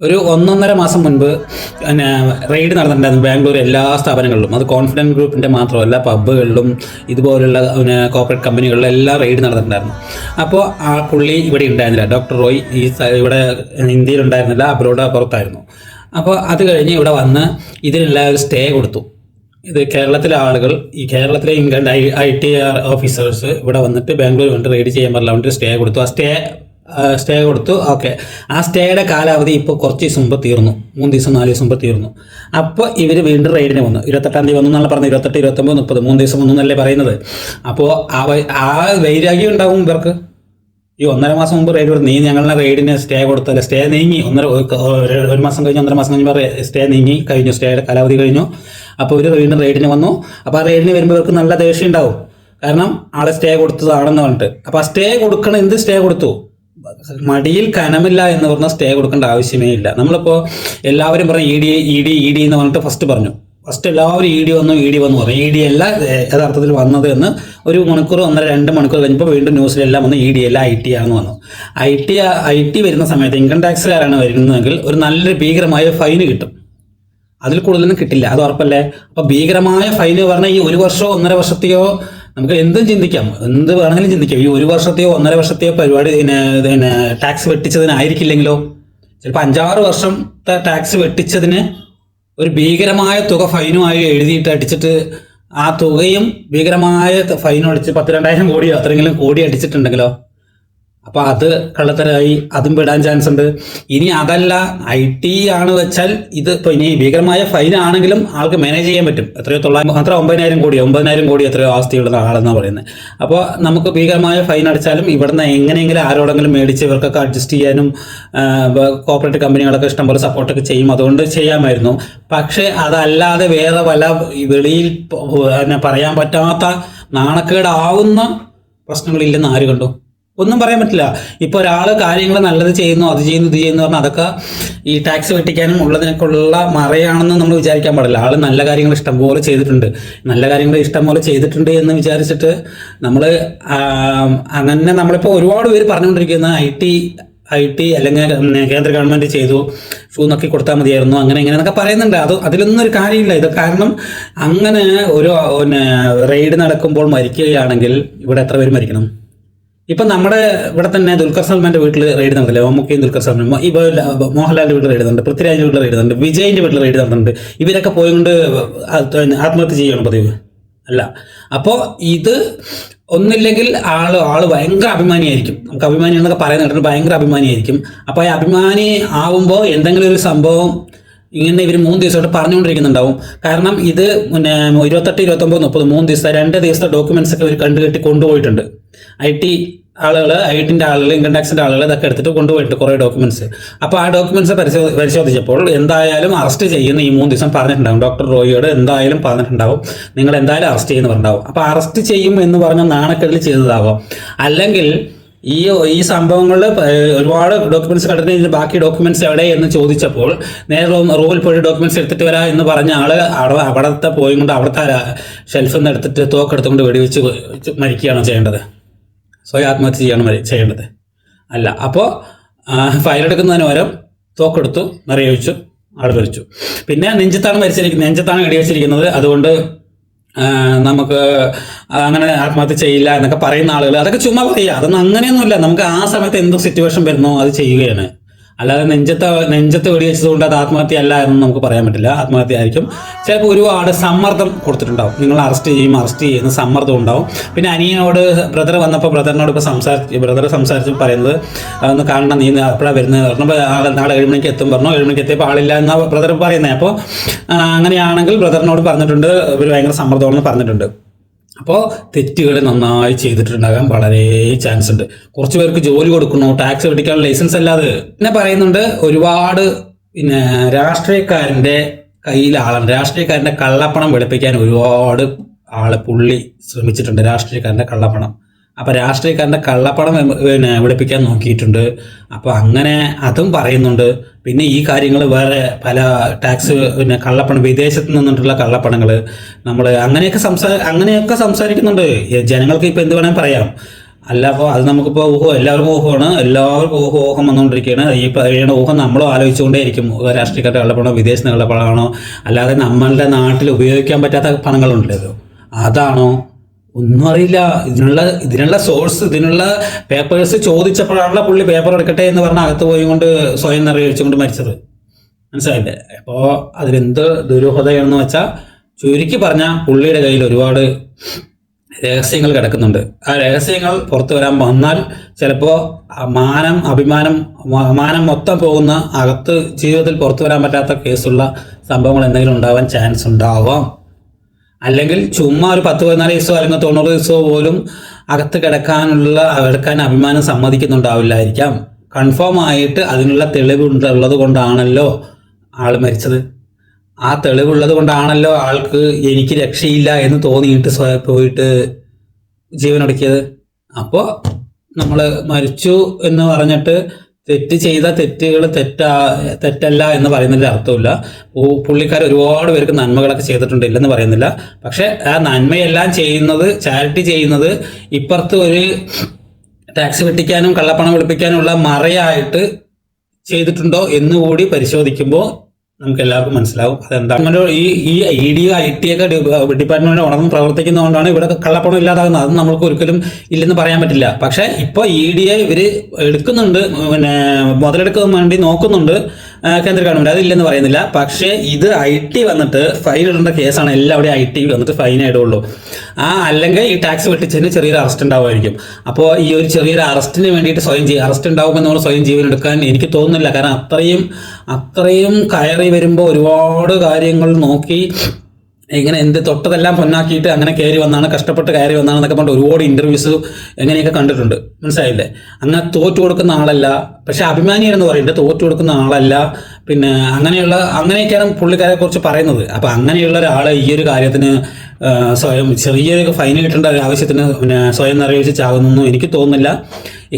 ഒരു ഒന്നൊന്നര മാസം മുൻപ് പിന്നെ റെയ്ഡ് നടന്നിട്ടുണ്ടായിരുന്നു ബാംഗ്ലൂർ എല്ലാ സ്ഥാപനങ്ങളിലും. അത് കോൺഫിഡന്റ് ഗ്രൂപ്പിന്റെ മാത്രമല്ല പബ്ബുകളിലും ഇതുപോലുള്ള പിന്നെ കോർപ്പറേറ്റ് കമ്പനികളിലും എല്ലാം റെയ്ഡ് നടന്നിട്ടുണ്ടായിരുന്നു. അപ്പോൾ ആ പുള്ളി ഇവിടെ ഉണ്ടായിരുന്നില്ല. ഡോക്ടർ റോയ് ഈ ഇവിടെ ഇന്ത്യയിൽ ഉണ്ടായിരുന്നില്ല അബ്രോഡ് പുറത്തായിരുന്നു. അപ്പോൾ അത് കഴിഞ്ഞ് ഇവിടെ വന്ന് ഇതിനെല്ലാം ഒരു സ്റ്റേ കൊടുത്തു. ഇത് കേരളത്തിലെ ആളുകൾ ഈ കേരളത്തിലെ England I I T officers ഇവിടെ വന്നിട്ട് ബാംഗ്ലൂർ വന്നിട്ട് റെയ്ഡ് ചെയ്യാൻ പറ്റില്ല വേണ്ടി സ്റ്റേ കൊടുത്തു. ആ സ്റ്റേ സ്റ്റേ കൊടുത്തു. ഓക്കെ. ആ സ്റ്റേയുടെ കാലാവധി ഇപ്പോൾ കുറച്ച് ദിവസം മുമ്പ് തീർന്നു. മൂന്ന് ദിവസം നാല് ദിവസം മുമ്പ് തീർന്നു. അപ്പോൾ ഇവർ വീണ്ടും റെയ്ഡിന് വന്നു. ഇരുപത്തെട്ടാം തീയതി വന്നു എന്നുള്ള പറഞ്ഞത്. ഇരുപത്തെട്ട് ഇരുപത്തൊമ്പത് മുപ്പത്. മൂന്ന് ദിവസം വന്നു എന്നല്ലേ പറയുന്നത്. അപ്പോൾ ആ വൈരാഗ്യം ഉണ്ടാവും ഇവർക്ക്. ഈ ഒന്നര മാസം മുമ്പ് റെയ്ഡ് കൊടുത്തു നീ ഞങ്ങളുടെ റെയ്ഡിന് സ്റ്റേ കൊടുത്തല്ല? സ്റ്റേ നീങ്ങി. ഒന്നര ഒരു- ഒരു മാസം കഴിഞ്ഞ് ഒന്നര മാസം കഴിഞ്ഞ് സ്റ്റേ നീങ്ങി കഴിഞ്ഞു. സ്റ്റേയുടെ കാലാവധി കഴിഞ്ഞു. അപ്പോൾ ഇവർ വീണ്ടും റെയ്ഡിന് വന്നു. അപ്പോൾ ആ റെയ്ഡിന് വരുമ്പോൾ ഇവർക്ക് നല്ല ദേഷ്യം ഉണ്ടാവും. കാരണം ആളെ സ്റ്റേ കൊടുത്തതാണെന്ന് പറഞ്ഞിട്ട്. അപ്പോൾ ആ സ്റ്റേ കൊടുക്കണം എന്ത് സ്റ്റേ കൊടുത്തു? മടിയിൽ കനമില്ല എന്ന് പറഞ്ഞാൽ സ്റ്റേ കൊടുക്കേണ്ട ആവശ്യമേ ഇല്ല. നമ്മളിപ്പോൾ എല്ലാവരും പറഞ്ഞു E D E D E D എന്ന് പറഞ്ഞിട്ട് ഫസ്റ്റ് പറഞ്ഞു. ഫസ്റ്റ് എല്ലാവരും ഇ ഡി വന്നു ഇ ഡി വന്നു പറഞ്ഞു. ഇ ഡി അല്ല യഥാർത്ഥത്തിൽ വന്നത് എന്ന് ഒരു മണിക്കൂർ ഒന്നര രണ്ട് മണിക്കൂർ കഴിഞ്ഞപ്പോൾ വീണ്ടും ന്യൂസിലെല്ലാം വന്ന് ഇ ഡി അല്ല ഐ ടി ആണെന്ന് വന്നു. ഐ ടി ഐ ടി വരുന്ന സമയത്ത് ഇൻകം ടാക്സുകാരാണ് വരുന്നതെങ്കിൽ ഒരു നല്ലൊരു ഭീകരമായ ഫൈന് കിട്ടും. അതിൽ കൂടുതലൊന്നും കിട്ടില്ല. അത് ഉറപ്പല്ലേ? അപ്പൊ ഭീകരമായ ഫൈന് പറഞ്ഞാൽ ഈ ഒരു വർഷമോ ഒന്നര വർഷത്തെയോ നമുക്ക് എന്തും ചിന്തിക്കാം. എന്ത് വേണമെങ്കിലും ചിന്തിക്കാം. ഈ ഒരു വർഷത്തെയോ ഒന്നര വർഷത്തെയോ പരിപാടി പിന്നെ ടാക്സ് വെട്ടിച്ചതിനായിരിക്കില്ലെങ്കിലോ? ചിലപ്പോൾ അഞ്ചാറ് വർഷത്തെ ടാക്സ് വെട്ടിച്ചതിന് ഒരു ഭീകരമായ തുക ഫൈനുമായി എഴുതിയിട്ട് അടിച്ചിട്ട് ആ തുകയും ഭീകരമായ ഫൈനും അടിച്ച് പത്ത് രണ്ടായിരം കോടിയോ അത്രയെങ്കിലും കോടി അടിച്ചിട്ടുണ്ടെങ്കിലോ? അപ്പൊ അത് കള്ളത്തരായി അതും വിടാൻ ചാൻസ് ഉണ്ട്. ഇനി അതല്ല ഐ ടി ആണ് വെച്ചാൽ ഇത് ഇപ്പൊ ഇനി ഭീകരമായ ഫൈൻ ആണെങ്കിലും ആൾക്ക് മാനേജ് ചെയ്യാൻ പറ്റും. എത്രയോ തൊള്ളായിരം അത്ര ഒമ്പതിനായിരം കോടി ഒമ്പതിനായിരം കോടി എത്രയോ ആസ്തിയുള്ള ആളെന്നാണ് പറയുന്നത്. അപ്പോൾ നമുക്ക് ഭീകരമായ ഫൈൻ അടിച്ചാലും ഇവിടുന്ന് എങ്ങനെയെങ്കിലും ആരോടെങ്കിലും മേടിച്ച് ഇവർക്കൊക്കെ അഡ്ജസ്റ്റ് ചെയ്യാനും കോപ്പറേറ്റ് കമ്പനികളൊക്കെ ഇഷ്ടംപോലെ സപ്പോർട്ടൊക്കെ ചെയ്യും. അതുകൊണ്ട് ചെയ്യാമായിരുന്നു. പക്ഷേ അതല്ലാതെ വേറെ പല വെളിയിൽ പറയാൻ പറ്റാത്ത നാണക്കേടാവുന്ന പ്രശ്നങ്ങളില്ലെന്ന് ആര് കണ്ടു? ഒന്നും പറയാൻ പറ്റില്ല. ഇപ്പൊ ഒരാൾ കാര്യങ്ങൾ നല്ലത് ചെയ്യുന്നു അത് ചെയ്യുന്നു ഇത് ചെയ്യുന്നു പറഞ്ഞാൽ അതൊക്കെ ഈ ടാക്സ് വെട്ടിക്കാനും ഉള്ളതിനൊക്കെയുള്ള മറയാണെന്ന് നമ്മൾ വിചാരിക്കാൻ പാടില്ല. ആൾ നല്ല കാര്യങ്ങൾ ഇഷ്ടംപോലെ ചെയ്തിട്ടുണ്ട്. നല്ല കാര്യങ്ങൾ ഇഷ്ടംപോലെ ചെയ്തിട്ടുണ്ട് എന്ന് വിചാരിച്ചിട്ട് നമ്മൾ അങ്ങനെ നമ്മളിപ്പോൾ ഒരുപാട് പേര് പറഞ്ഞുകൊണ്ടിരിക്കുന്ന ഐ ടി ഐ ടി അല്ലെങ്കിൽ കേന്ദ്ര ഗവൺമെന്റ് ചെയ്തു ഷൂ നോക്കി കൊടുത്താൽ മതിയായിരുന്നു അങ്ങനെ ഇങ്ങനെ എന്നൊക്കെ പറയുന്നുണ്ട്. അത് അതിലൊന്നും ഒരു കാര്യമില്ല. ഇത് കാരണം അങ്ങനെ ഒരു പിന്നെ റെയ്ഡ് നടക്കുമ്പോൾ മരിക്കുകയാണെങ്കിൽ ഇവിടെ എത്ര പേര് മരിക്കണം? ഇപ്പൊ നമ്മുടെ ഇവിടെ തന്നെ ദുൽഖർ സൽമാന്റെ വീട്ടിൽ റെയ്ഡ് നടന്നില്ലേ? മമ്മൂക്കയും ദുൽഖർ സൽമാൻ ഇപ്പോൾ ഇപ്പൊ മോഹൻലാലിന്റെ വീട്ടിൽ റെയ്ഡ് നടന്നുണ്ട് പൃഥ്വിരാജിന്റെ വീട്ടിൽ റെയ്ഡ് നടന്നുണ്ട് വിജയിന്റെ വീട്ടിൽ റെയ്ഡ് നടന്നുണ്ട് ഇവരൊക്കെ പോയിക്കൊണ്ട് ആത്മഹത്യ ചെയ്യണം പതിവ്. അല്ല. അപ്പോൾ ഇത് ഒന്നില്ലെങ്കിൽ ആൾ ആൾ ഭയങ്കര അഭിമാനിയായിരിക്കും. നമുക്ക് അഭിമാനി എന്നൊക്കെ പറയുന്ന കേട്ടിട്ട് ഭയങ്കര അഭിമാനിയായിരിക്കും. അപ്പോൾ ഈ അഭിമാനി ആവുമ്പോൾ എന്തെങ്കിലും ഒരു സംഭവം ഇങ്ങനെ ഇവർ മൂന്ന് ദിവസമായിട്ട് പറഞ്ഞുകൊണ്ടിരിക്കുന്നുണ്ടാവും. കാരണം ഇത് പിന്നെ ഇരുപത്തെട്ട് ഇരുപത്തൊമ്പത് മുപ്പത് മൂന്ന് ദിവസത്തെ രണ്ട് ദിവസത്തെ ഡോക്യുമെന്റ്സ് ഒക്കെ ഇവർ കണ്ടുകെട്ടി കൊണ്ടുപോയിട്ടുണ്ട്. ഐ ടി ആളുകൾ ഐ ടിന്റെ ആളുകൾ ഇൻകം ടാക്സിന്റെ ആളുകൾ ഇതൊക്കെ എടുത്തിട്ട് കൊണ്ടുപോയിട്ട് കുറേ ഡോക്യുമെന്റ്സ് അപ്പോൾ ആ ഡോക്യുമെന്റ്സ് പരിശോധിച്ചപ്പോൾ എന്തായാലും അറസ്റ്റ് ചെയ്യുന്ന ഈ മൂന്ന് ദിവസം പറഞ്ഞിട്ടുണ്ടാകും ഡോക്ടർ റോയിയോട് എന്തായാലും പറഞ്ഞിട്ടുണ്ടാവും. നിങ്ങൾ എന്തായാലും അറസ്റ്റ് ചെയ്യുന്ന പറഞ്ഞിട്ടുണ്ടാവും. അപ്പോൾ അറസ്റ്റ് ചെയ്യും എന്ന് പറഞ്ഞ നാണക്കെട്ടിൽ ചെയ്തതാവാം. അല്ലെങ്കിൽ ഈ ഈ സംഭവങ്ങളിൽ ഒരുപാട് ഡോക്യുമെന്റ്സ് കണ്ടിട്ട് ബാക്കി ഡോക്യുമെന്റ്സ് എവിടെ എന്ന് ചോദിച്ചപ്പോൾ നേരെ റൂമിൽ പോയി ഡോക്യുമെന്റ്സ് എടുത്തിട്ട് വരാം എന്ന് പറഞ്ഞ ആൾ അവിടെ അവിടത്തെ പോയി കൊണ്ട് അവിടുത്തെ ഷെൽഫിൽ നിന്ന് എടുത്തിട്ട് തോക്കെടുത്തുകൊണ്ട് വെടിവെച്ച് മരിക്കുകയാണോ ചെയ്യേണ്ടത്. സ്വയം ആത്മഹത്യ ചെയ്യണം ചെയ്യേണ്ടത്. അല്ല അപ്പോൾ ഫയലെടുക്കുന്നതിന് പകരം തോക്കെടുത്തു നിറയൊഴിച്ചു ആൾ മരിച്ചു പിന്നെ നെഞ്ചത്താണ് മരിച്ചിരിക്കുന്നത് നെഞ്ചത്താണ് വെടിവെച്ചിരിക്കുന്നത് അതുകൊണ്ട് നമുക്ക് അങ്ങനെ ആത്മഹത്യ ചെയ്യില്ല എന്നൊക്കെ പറയുന്ന ആളുകൾ അതൊക്കെ ചുമ്മാ പറയുക. അതൊന്നും അങ്ങനെയൊന്നുമില്ല. നമുക്ക് ആ സമയത്ത് എന്ത് സിറ്റുവേഷൻ വരുന്നോ അത് ചെയ്യുകയാണ്. അല്ലാതെ നെഞ്ചത്തെ നെഞ്ചത്തെ വെടിവെച്ചതുകൊണ്ട് അത് ആത്മഹത്യ അല്ല എന്ന് നമുക്ക് പറയാൻ പറ്റില്ല. ആത്മഹത്യ ആയിരിക്കും ചിലപ്പോൾ ഒരുപാട് സമ്മർദ്ദം കൊടുത്തിട്ടുണ്ടാവും. നിങ്ങൾ അറസ്റ്റ് ചെയ്യും അറസ്റ്റ് ചെയ്യുന്ന സമ്മർദ്ദം ഉണ്ടാവും. പിന്നെ അനിയനോട് ബ്രദർ വന്നപ്പോൾ ബ്രദറിനോട് ഇപ്പോൾ സംസാരിച്ച് ബ്രദർ സംസാരിച്ച് പറയുന്നത് ഒന്ന് കാണണം നീ അപ്പോഴാണ് വരുന്നത് പറഞ്ഞപ്പോൾ ആളെ നാളെ ഏഴ് മണിക്ക് എത്തും പറഞ്ഞു. ഏഴ് മണിക്ക് എത്തിയപ്പോൾ ആളില്ല എന്നാ ബ്രദർ പറയുന്നത് അപ്പോൾ അങ്ങനെയാണെങ്കിൽ ബ്രദറിനോട് പറഞ്ഞിട്ടുണ്ട്. ഇവർ ഭയങ്കര സമ്മർദ്ദമാണെന്ന് പറഞ്ഞിട്ടുണ്ട്. അപ്പോൾ തെറ്റുകൾ നന്നായി ചെയ്തിട്ടുണ്ടാകാൻ വളരെ ചാൻസ് ഉണ്ട്. കുറച്ച് പേർക്ക് ജോലി കൊടുക്കണോ ടാക്സ് വെട്ടിക്കാനുള്ള ലൈസൻസ് അല്ലാതെ പിന്നെ പറയുന്നുണ്ട് ഒരുപാട് പിന്നെ രാഷ്ട്രീയക്കാരന്റെ കയ്യിൽ ആളുണ്ട് രാഷ്ട്രീയക്കാരന്റെ കള്ളപ്പണം വെളുപ്പിക്കാൻ ഒരുപാട് ആൾ പുള്ളി ശ്രമിച്ചിട്ടുണ്ട്. രാഷ്ട്രീയക്കാരന്റെ കള്ളപ്പണം. അപ്പൊ രാഷ്ട്രീയക്കാരന്റെ കള്ളപ്പണം പിന്നെ വെളുപ്പിക്കാൻ നോക്കിയിട്ടുണ്ട്. അപ്പൊ അങ്ങനെ അതും പറയുന്നുണ്ട്. പിന്നെ ഈ കാര്യങ്ങൾ വേറെ പല ടാക്സ് പിന്നെ കള്ളപ്പണം വിദേശത്ത് നിന്നിട്ടുള്ള കള്ളപ്പണങ്ങൾ നമ്മൾ അങ്ങനെയൊക്കെ സംസാ അങ്ങനെയൊക്കെ സംസാരിക്കുന്നുണ്ട്. ജനങ്ങൾക്ക് ഇപ്പൊ എന്ത് വേണമെങ്കിൽ പറയാം. അല്ല അപ്പോൾ അത് നമുക്കിപ്പോൾ ഊഹം എല്ലാവർക്കും ഊഹമാണ്. എല്ലാവർക്കും ഊഹം ഊഹം വന്നുകൊണ്ടിരിക്കുകയാണ്. ഈ പറയുന്ന ഊഹം നമ്മളും ആലോചിച്ചുകൊണ്ടേ ഇരിക്കും രാഷ്ട്രീയക്കാരുടെ കള്ളപ്പണോ വിദേശ കള്ളപ്പണമാണോ അല്ലാതെ നമ്മളുടെ നാട്ടിൽ ഉപയോഗിക്കാൻ പറ്റാത്ത പണങ്ങളുണ്ടല്ലോ. അതാണോ ഒന്നും അറിയില്ല. ഇതിനുള്ള ഇതിനുള്ള സോഴ്സ് ഇതിനുള്ള പേപ്പേഴ്സ് ചോദിച്ചപ്പോഴാണല്ലോ പുള്ളി പേപ്പർ എടുക്കട്ടെ എന്ന് പറഞ്ഞ അകത്ത് പോയി കൊണ്ട് സ്വയം നിറയൊഴിച്ചുകൊണ്ട് മരിച്ചത്. മനസ്സിലായില്ലേ? അപ്പോൾ അതിലെന്ത് ദുരൂഹതയാണെന്ന് വെച്ചാൽ ചുരുക്കി പറഞ്ഞ പുള്ളിയുടെ കയ്യിൽ ഒരുപാട് രഹസ്യങ്ങൾ കിടക്കുന്നുണ്ട്. ആ രഹസ്യങ്ങൾ പുറത്തു വരാൻ വന്നാൽ ചിലപ്പോൾ മാനം അഭിമാനം മാനം മൊത്തം പോകുന്ന അകത്ത് ജീവിതത്തിൽ പുറത്തു വരാൻ പറ്റാത്ത കേസുള്ള സംഭവങ്ങൾ എന്തെങ്കിലും ഉണ്ടാവാൻ ചാൻസ് ഉണ്ടാവാം. അല്ലെങ്കിൽ ചുമ്മാ ഒരു പത്ത് പതിനാല് ദിവസമോ അല്ലെങ്കിൽ തൊണ്ണൂറ് ദിവസമോ പോലും അകത്ത് കിടക്കാനുള്ള കിടക്കാൻ അഭിമാനം സമ്മതിക്കുന്നുണ്ടാവില്ലായിരിക്കാം. കൺഫേം ആയിട്ട് അതിനുള്ള തെളിവ് ഉള്ളത് കൊണ്ടാണല്ലോ ആൾ മരിച്ചത്. ആ തെളിവുള്ളത് കൊണ്ടാണല്ലോ ആൾക്ക് എനിക്ക് രക്ഷയില്ല എന്ന് തോന്നിയിട്ട് പോയിട്ട് ജീവനൊടുക്കിയത്. അപ്പോൾ നമ്മൾ മരിച്ചു എന്ന് പറഞ്ഞിട്ട് തെറ്റ് ചെയ്ത തെറ്റുകൾ തെറ്റാ തെറ്റല്ല എന്ന് പറയുന്നതിൽ അർത്ഥമില്ല. പുള്ളിക്കാർ ഒരുപാട് പേർക്ക് നന്മകളൊക്കെ ചെയ്തിട്ടുണ്ട് ഇല്ലെന്ന് പറയുന്നില്ല. പക്ഷെ ആ നന്മയെല്ലാം ചെയ്യുന്നത് ചാരിറ്റി ചെയ്യുന്നത് ഇപ്പുറത്ത് ഒരു ടാക്സ് വെട്ടിക്കാനും കള്ളപ്പണം വെളുപ്പിക്കാനുള്ള മറയായിട്ട് ചെയ്തിട്ടുണ്ടോ എന്നുകൂടി പരിശോധിക്കുമ്പോൾ നമുക്ക് എല്ലാവർക്കും മനസ്സിലാവും അതെന്താ അങ്ങനെ ഈ ഈ ഇ ഡി ഐ ടി ഒക്കെ ഡിപ്പാർട്ട്മെന്റ് ഉണർന്ന് പ്രവർത്തിക്കുന്നതുകൊണ്ടാണ് ഇവിടെ കള്ളപ്പണം ഇല്ലാതാകുന്നത്. അത് നമ്മൾക്ക് ഒരിക്കലും ഇല്ലെന്ന് പറയാൻ പറ്റില്ല. പക്ഷെ ഇപ്പോൾ ഇ ഡി ഐ ഇവർ എടുക്കുന്നുണ്ട്. പിന്നെ മുതലെടുക്കാൻ വേണ്ടി നോക്കുന്നുണ്ട്. കേന്ദ്ര ഗവൺമെന്റ് അതില്ലെന്ന് പറയുന്നില്ല. പക്ഷേ ഇത് ഐ ടി വന്നിട്ട് ഫൈൻ ഇടേണ്ട കേസാണ്. എല്ലാവിടെയും ഐ ടി വന്നിട്ട് ഫൈൻ ഇടുള്ളൂ ആ അല്ലെങ്കിൽ ഈ ടാക്സ് വെട്ടിച്ചതിന് ചെറിയൊരു അറസ്റ്റ് ഉണ്ടാവുമായിരിക്കും. അപ്പോൾ ഈ ഒരു ചെറിയൊരു അറസ്റ്റിന് വേണ്ടിയിട്ട് സ്വയം ജീവൻ അറസ്റ്റ് ഉണ്ടാവുമെന്ന് നമ്മൾ സ്വയം ജീവൻ എടുക്കാൻ എനിക്ക് തോന്നുന്നില്ല. കാരണം അത്രയും അത്രയും കയറി വരുമ്പോൾ ഒരുപാട് കാര്യങ്ങൾ നോക്കി ഇങ്ങനെ എന്ത് തൊട്ടതെല്ലാം പൊന്നാക്കിയിട്ട് അങ്ങനെ കയറി വന്നാണ് കഷ്ടപ്പെട്ട് കയറി വന്നാണ് എന്നൊക്കെ പറഞ്ഞിട്ട് ഒരുപാട് ഇന്റർവ്യൂസ് എങ്ങനെയൊക്കെ കണ്ടിട്ടുണ്ട്. മനസ്സിലായില്ലേ? അങ്ങനെ തോറ്റു കൊടുക്കുന്ന ആളല്ല പക്ഷെ എന്ന് പറയുന്നത് തോറ്റു കൊടുക്കുന്ന ആളല്ല. പിന്നെ അങ്ങനെയുള്ള അങ്ങനെയൊക്കെയാണ് പുള്ളിക്കാരെ കുറിച്ച് പറയുന്നത്. അപ്പൊ അങ്ങനെയുള്ള ഒരാൾ ഈ ഒരു കാര്യത്തിന് സ്വയം ചെറിയൊരു ഫൈൻ കിട്ടേണ്ട ഒരു ആവശ്യത്തിന് പിന്നെ സ്വയം നിറവേച്ച് ചാകുന്നൊന്നും എനിക്ക് തോന്നുന്നില്ല.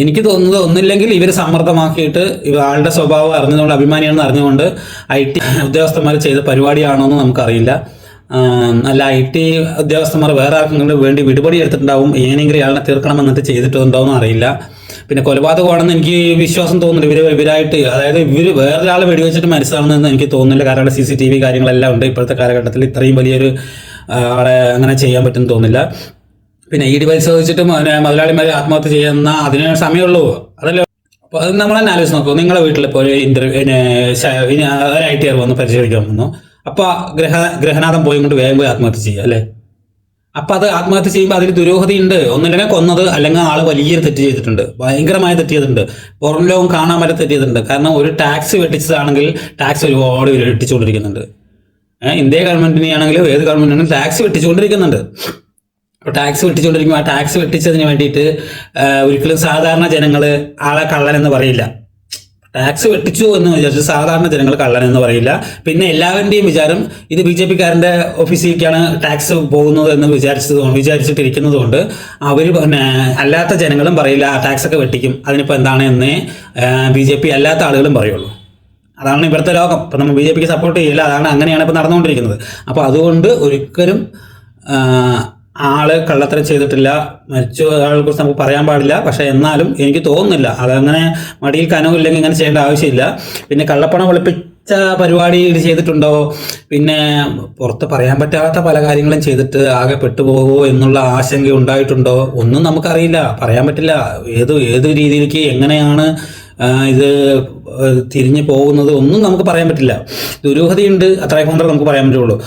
എനിക്ക് തോന്നുന്നത് ഒന്നില്ലെങ്കിൽ ഇവർ സമ്മർദ്ദമാക്കിയിട്ട് ആളുടെ സ്വഭാവം അറിഞ്ഞതുകൊണ്ട് അഭിമാനിയാണെന്ന് അറിഞ്ഞുകൊണ്ട് ഐ ടി ഉദ്യോഗസ്ഥന്മാർ ചെയ്ത പരിപാടിയാണോ എന്ന് നമുക്കറിയില്ല. അല്ല ഐ ടി ഉദ്യോഗസ്ഥന്മാർ വേറെ ആർക്കെങ്കിലും വേണ്ടി വിടുപടി എടുത്തിട്ടുണ്ടാവും. എങ്ങനെയെങ്കിലും ഇയാളെ തീർക്കണം എന്നിട്ട് ചെയ്തിട്ടുണ്ടോയെന്ന് അറിയില്ല. പിന്നെ കൊലപാതകമാണെന്ന് എനിക്ക് വിശ്വാസം തോന്നുന്നില്ല ഇവർ ഇവരായിട്ട് അതായത് ഇവർ വേറൊരാൾ വെടിവെച്ചിട്ട് മനസ്സിലാവുന്നതെന്ന് എനിക്ക് തോന്നുന്നില്ല. കാരണം സി സി ടി വി കാര്യങ്ങളെല്ലാം ഉണ്ട്. ഇപ്പോഴത്തെ കാലഘട്ടത്തിൽ ഇത്രയും വലിയൊരു അവിടെ അങ്ങനെ ചെയ്യാൻ പറ്റുമെന്ന് തോന്നുന്നില്ല. പിന്നെ ഡി പരിശോധിച്ചിട്ട് മുതലാളിമാർ ആത്മഹത്യ ചെയ്യുന്ന അതിന് സമയമുള്ളൂ. അതല്ലേ. അപ്പോൾ അത് നമ്മൾ തന്നെ ആലോചിച്ച് നോക്കൂ. നിങ്ങളുടെ വീട്ടിൽ ഇപ്പോൾ ഇന്റർവ്യൂ ഒരു ഐ ടി ആർ വന്ന് പരിശോധിക്കാൻ വന്നു. അപ്പോൾ ഗ്രഹ ഗ്രഹനാഥം പോയി കൊണ്ട് വേഗം പോയി ആത്മഹത്യ ചെയ്യുക അല്ലേ? അപ്പൊ അത് ആത്മഹത്യ ചെയ്യുമ്പോൾ അതിൽ ദുരൂഹതയുണ്ട് ഒന്നില്ലെങ്കിൽ കൊന്നത് അല്ലെങ്കിൽ ആൾ വലിയൊരു തെറ്റ് ചെയ്തിട്ടുണ്ട്. ഭയങ്കരമായ തെറ്റ് ചെയ്തിട്ടുണ്ട്. പുറം ലോകം കാണാൻ വരെ തെറ്റ് ചെയ്തിട്ടുണ്ട്. കാരണം ഒരു ടാക്സ് വെട്ടിച്ചതാണെങ്കിൽ ടാക്സ് ഒരുപാട് പേര് വെട്ടിച്ചുകൊണ്ടിരിക്കുന്നുണ്ട്. ഇന്ത്യ ഗവൺമെന്റിനെ ആണെങ്കിലും ഏത് ഗവൺമെന്റിനും ടാക്സ് വെട്ടിച്ചുകൊണ്ടിരിക്കുന്നുണ്ട്. അപ്പൊ ടാക്സ് വെട്ടിച്ചുകൊണ്ടിരിക്കുമ്പോൾ ആ ടാക്സ് വെട്ടിച്ചതിന് വേണ്ടിയിട്ട് ഒരിക്കലും സാധാരണ ജനങ്ങൾ ആളെ കള്ളനെന്ന് പറയില്ല. ടാക്സ് വെട്ടിച്ചു എന്ന് വിചാരിച്ച് സാധാരണ ജനങ്ങൾ കള്ളനെന്ന് പറയില്ല. പിന്നെ എല്ലാവരുടെയും വിചാരം ഇത് ബി ജെ പിക്കാരന്റെ ഓഫീസിലേക്കാണ് ടാക്സ് പോകുന്നത് എന്ന് വിചാരിച്ചത് വിചാരിച്ചിട്ടിരിക്കുന്നതുകൊണ്ട് വിചാരിച്ചിട്ടിരിക്കുന്നത് കൊണ്ട് അവർ പിന്നെ അല്ലാത്ത ജനങ്ങളും പറയില്ല ടാക്സ് ഒക്കെ വെട്ടിക്കും. അതിനിപ്പോൾ എന്താണ് എന്ന് ബി ജെ പി അല്ലാത്ത ആളുകളും പറയുള്ളൂ. അതാണ് ഇവിടുത്തെ ലോകം. ഇപ്പം നമ്മൾ ബി ജെ പിക്ക് സപ്പോർട്ട് ചെയ്യില്ല. അതാണ് അങ്ങനെയാണ് ഇപ്പം നടന്നുകൊണ്ടിരിക്കുന്നത്. അപ്പോൾ അതുകൊണ്ട് ഒരിക്കലും ആ, ആൾ കള്ളത്തരം ചെയ്തിട്ടില്ല. മരിച്ചു ആളെ കുറിച്ച് നമുക്ക് പറയാൻ പാടില്ല. പക്ഷെ എന്നാലും എനിക്ക് തോന്നുന്നില്ല. അതങ്ങനെ മടിയിൽ കനവില്ലെങ്കിൽ ഇങ്ങനെ ചെയ്യേണ്ട ആവശ്യമില്ല. പിന്നെ കള്ളപ്പണം വെളുപ്പിച്ച പരിപാടി ചെയ്തിട്ടുണ്ടോ? പിന്നെ പുറത്ത് പറയാൻ പറ്റാത്ത പല കാര്യങ്ങളും ചെയ്തിട്ട് ആകെ പെട്ടുപോകുമോ എന്നുള്ള ആശങ്ക ഉണ്ടായിട്ടുണ്ടോ? ഒന്നും നമുക്കറിയില്ല. പറയാൻ പറ്റില്ല. ഏത് ഏത് രീതിയിലേക്ക് എങ്ങനെയാണ് ഇത് തിരിഞ്ഞു പോകുന്നത് ഒന്നും നമുക്ക് പറയാൻ പറ്റില്ല. ദുരൂഹതയുണ്ട് അത്രയും മാത്രമേ നമുക്ക് പറയാൻ പറ്റുള്ളൂ.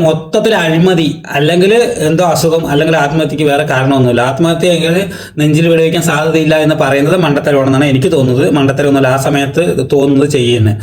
മൊത്തത്തിൽ അഴിമതി അല്ലെങ്കിൽ എന്തോ അസുഖം അല്ലെങ്കിൽ ആത്മഹത്യക്ക് വേറെ കാരണമൊന്നുമില്ല. ആത്മഹത്യ എങ്കിൽ നെഞ്ചിൽ വിളയിക്കാൻ സാധ്യതയില്ല എന്ന് പറയുന്നത് മണ്ടത്തരമാണെന്നാണ് എനിക്ക് തോന്നുന്നത്. മണ്ടത്തരമൊന്നുമില്ല. ആ സമയത്ത് തോന്നുന്നത് ചെയ്യുന്നത്.